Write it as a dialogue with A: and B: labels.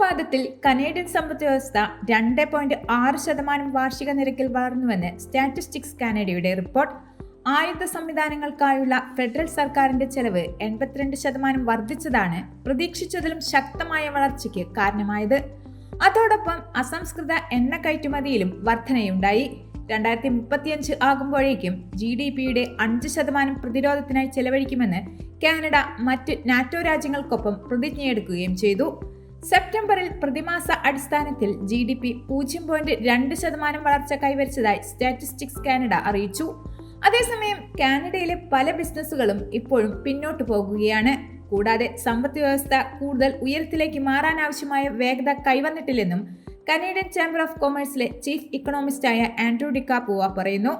A: പാദത്തിൽ കനേഡിയൻ സമ്പദ് വ്യവസ്ഥ രണ്ട് പോയിന്റ് ആറ് ശതമാനം വാർഷിക നിരക്കിൽ വളർന്നുവെന്ന് സ്റ്റാറ്റിസ്റ്റിക്സ് കാനഡയുടെ റിപ്പോർട്ട്. ആയുധ സംവിധാനങ്ങൾക്കായുള്ള ഫെഡറൽ സർക്കാരിന്റെ ചെലവ് എൺപത്തിരണ്ട് ശതമാനം വർദ്ധിച്ചതാണ് പ്രതീക്ഷിച്ചതിലും ശക്തമായ വളർച്ചയ്ക്ക് കാരണമായത്. അതോടൊപ്പം അസംസ്കൃത എണ്ണ കയറ്റുമതിയിലും വർധനയുണ്ടായി. രണ്ടായിരത്തി മുപ്പത്തിയഞ്ച് ആകുമ്പോഴേക്കും ജി ഡി പിയുടെ അഞ്ച് ശതമാനം പ്രതിരോധത്തിനായി ചെലവഴിക്കുമെന്ന് കാനഡ മറ്റ് നാറ്റോ രാജ്യങ്ങൾക്കൊപ്പം പ്രതിജ്ഞയെടുക്കുകയും ചെയ്തു. സെപ്റ്റംബറിൽ പ്രതിമാസ അടിസ്ഥാനത്തിൽ ജി ഡി പി പൂജ്യം പോയിന്റ് രണ്ട് ശതമാനം വളർച്ച കൈവരിച്ചതായി സ്റ്റാറ്റിസ്റ്റിക്സ് കാനഡ അറിയിച്ചു. അതേസമയം കാനഡയിലെ പല ബിസിനസ്സുകളും ഇപ്പോഴും പിന്നോട്ട് പോകുകയാണ്. കൂടാതെ സമ്പദ് വ്യവസ്ഥ കൂടുതൽ ഉയരത്തിലേക്ക് മാറാനാവശ്യമായ വേഗത കൈവന്നിട്ടില്ലെന്നും കനേഡിയൻ ചേംബർ ഓഫ് കൊമേഴ്സിലെ ചീഫ് ഇക്കണോമിസ്റ്റായ ആൻഡ്രൂ ഡിക്കാപ്പുവ പറയുന്നു.